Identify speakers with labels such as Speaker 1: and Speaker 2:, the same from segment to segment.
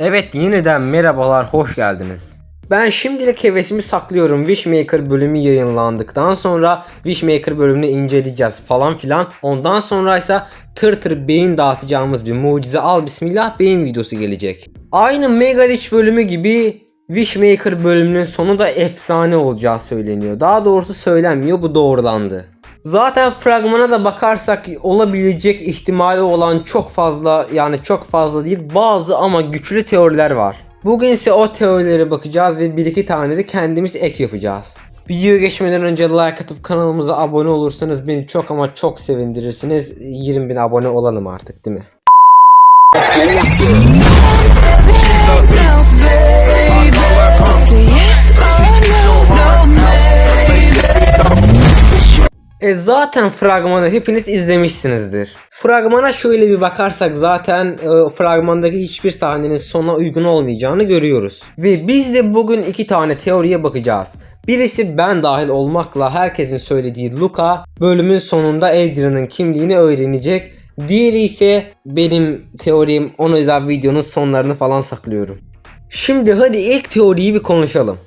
Speaker 1: Evet yeniden merhabalar hoş geldiniz. Ben şimdilik hevesimi saklıyorum. Wishmaker bölümü yayınlandıktan sonra Wishmaker bölümünü inceleyeceğiz falan filan. Ondan sonra ise tır tır beyin dağıtacağımız bir mucize al bismillah beyin videosu gelecek. Aynı Megalitch bölümü gibi Wishmaker bölümünün sonu da efsane olacağı söyleniyor. Daha doğrusu söylenmiyor bu doğrulandı. Zaten fragmana da bakarsak olabilecek ihtimali olan çok fazla yani çok fazla değil bazı ama güçlü teoriler var. Bugün ise o teorilere bakacağız ve bir iki tane de kendimiz ek yapacağız. Videoya geçmeden önce like atıp kanalımıza abone olursanız beni çok ama çok sevindirirsiniz. 20 bin abone olalım artık değil mi? E zaten fragmanı hepiniz izlemişsinizdir. Fragmana şöyle bir bakarsak zaten e, fragmandaki hiçbir sahnenin sona uygun olmayacağını görüyoruz. Ve biz de bugün iki tane teoriye bakacağız. Birisi ben dahil olmakla herkesin söylediği Luca bölümün sonunda Adrian'ın kimliğini öğrenecek. Diğeri ise benim teorim onu özel videonun sonlarını falan saklıyorum. Şimdi hadi ilk teoriyi bir konuşalım.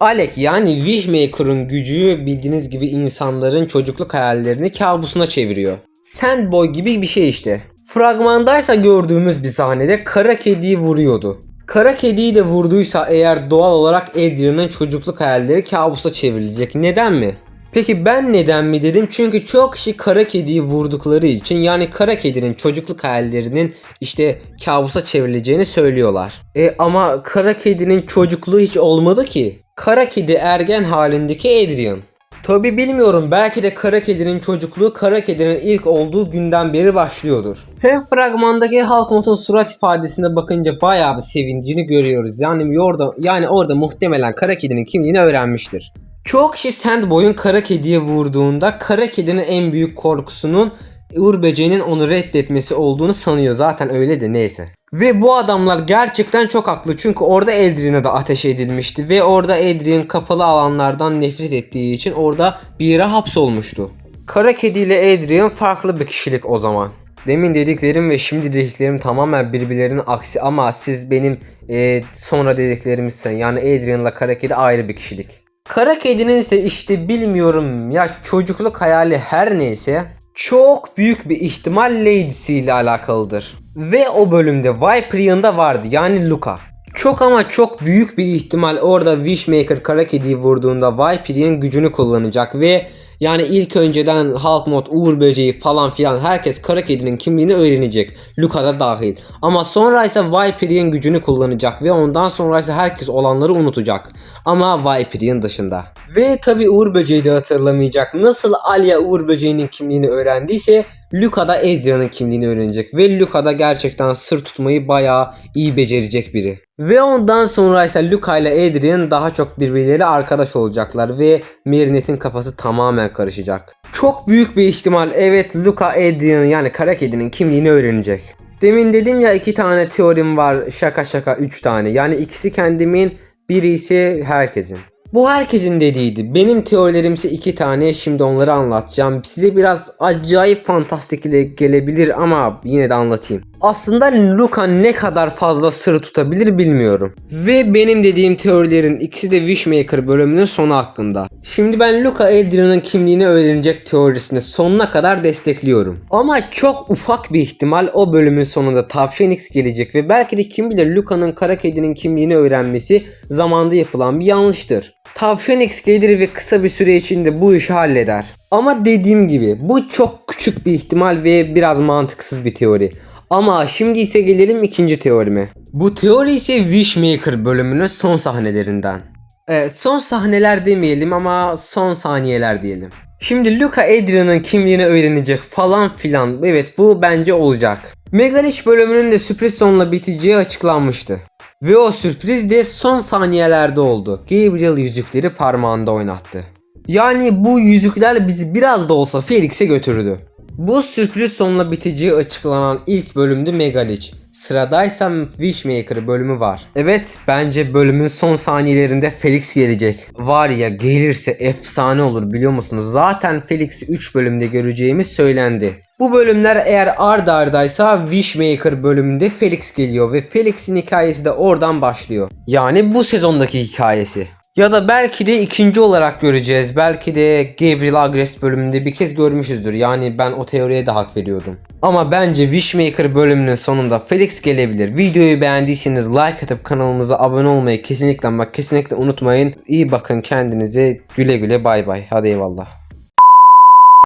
Speaker 1: Alec yani Wishmaker'ın gücü bildiğiniz gibi insanların çocukluk hayallerini kabusuna çeviriyor. Sandboy gibi bir şey işte. Fragmandaysa gördüğümüz bir sahnede kara kediyi vuruyordu. Kara kediyi de vurduysa eğer doğal olarak Adrian'ın çocukluk hayalleri kabusa çevrilecek. Neden mi? Peki ben neden mi dedim? Çünkü çok kişi kara kediyi vurdukları için yani kara kedinin çocukluk hayallerinin işte kabusa çevrileceğini söylüyorlar. E ama kara kedinin çocukluğu hiç olmadı ki. Kara kedi ergen halindeki Adrian. Tabi bilmiyorum belki de kara kedinin çocukluğu kara kedinin ilk olduğu günden beri başlıyordur. Hem fragmandaki Halkmot'un surat ifadesine bakınca bayağı bir sevindiğini görüyoruz. Yani orada yani orada muhtemelen kara kedinin kimliğini öğrenmiştir. Çok kişi Sandboy'un kara kediye vurduğunda kara kedinin en büyük korkusunun Uğur Böceği'nin onu reddetmesi olduğunu sanıyor. Zaten öyle de neyse. Ve bu adamlar gerçekten çok haklı. Çünkü orada Adrian'a da ateş edilmişti. Ve orada Adrian kapalı alanlardan nefret ettiği için orada bir yere hapsolmuştu. Kara kedi ile Adrian farklı bir kişilik o zaman. Demin dediklerim ve şimdi dediklerim tamamen birbirlerinin aksi ama siz benim e, sonra dediklerimizsen yani Adrian'la kara kedi ayrı bir kişilik. Kara kedinin ise işte bilmiyorum ya çocukluk hayali her neyse çok büyük bir ihtimal Lady'si ile alakalıdır. Ve o bölümde Viperion'da vardı yani Luca. Çok ama çok büyük bir ihtimal orada Wishmaker kara kediyi vurduğunda Viperion gücünü kullanacak ve yani ilk önceden Hulk mod, Uğur Böceği falan filan herkes kara kedinin kimliğini öğrenecek. Luca da dahil. Ama sonra ise Viperion gücünü kullanacak ve ondan sonra ise herkes olanları unutacak. Ama Viperion dışında. Ve tabi Uğur Böceği de hatırlamayacak. Nasıl Alia Uğur Böceği'nin kimliğini öğrendiyse Luca da Adrian'ın kimliğini öğrenecek. Ve Luca da gerçekten sır tutmayı bayağı iyi becerecek biri. Ve ondan sonra ise Luca ile Adrian daha çok birbirleriyle arkadaş olacaklar ve Marinette'in kafası tamamen karışacak. Çok büyük bir ihtimal evet Luca Adrian yani kara kedinin kimliğini öğrenecek. Demin dedim ya iki tane teorim var şaka şaka üç tane yani ikisi kendimin biri ise herkesin. Bu herkesin dediğiydi. Benim teorilerimse iki tane. Şimdi onları anlatacağım. Size biraz acayip fantastik gelebilir ama yine de anlatayım. Aslında Luca ne kadar fazla sır tutabilir bilmiyorum. Ve benim dediğim teorilerin ikisi de Wishmaker bölümünün sonu hakkında. Şimdi ben Luca Adrian'ın kimliğini öğrenecek teorisini sonuna kadar destekliyorum. Ama çok ufak bir ihtimal o bölümün sonunda Tav Phoenix gelecek ve belki de kim bilir Luca'nın kara kedinin kimliğini öğrenmesi zamanda yapılan bir yanlıştır. Tav Phoenix gelir ve kısa bir süre içinde bu işi halleder. Ama dediğim gibi bu çok küçük bir ihtimal ve biraz mantıksız bir teori. Ama şimdi ise gelelim ikinci teorime. Bu teori ise Wishmaker bölümünün son sahnelerinden. Evet, son sahneler demeyelim ama son saniyeler diyelim. Şimdi Luca Adrian'ın kimliğini öğrenecek falan filan. Evet bu bence olacak. Megalish bölümünün de sürpriz sonla biteceği açıklanmıştı. Ve o sürpriz de son saniyelerde oldu. Gabriel yüzükleri parmağında oynattı. Yani bu yüzükler bizi biraz da olsa Felix'e götürdü. Bu sürpriz sonla biteceği açıklanan ilk bölümde Megalic. Sıradaysa Wishmaker bölümü var. Evet bence bölümün son saniyelerinde Felix gelecek. Var ya gelirse efsane olur biliyor musunuz? Zaten Felix'i 3 bölümde göreceğimiz söylendi. Bu bölümler eğer ard ardaysa Wishmaker bölümünde Felix geliyor ve Felix'in hikayesi de oradan başlıyor. Yani bu sezondaki hikayesi. Ya da belki de ikinci olarak göreceğiz. Belki de Gabriel Agres bölümünde bir kez görmüşüzdür. Yani ben o teoriye de hak veriyordum. Ama bence Wishmaker bölümünün sonunda Felix gelebilir. Videoyu beğendiyseniz like atıp kanalımıza abone olmayı kesinlikle bak kesinlikle unutmayın. İyi bakın kendinize. Güle güle bay bay. Hadi eyvallah.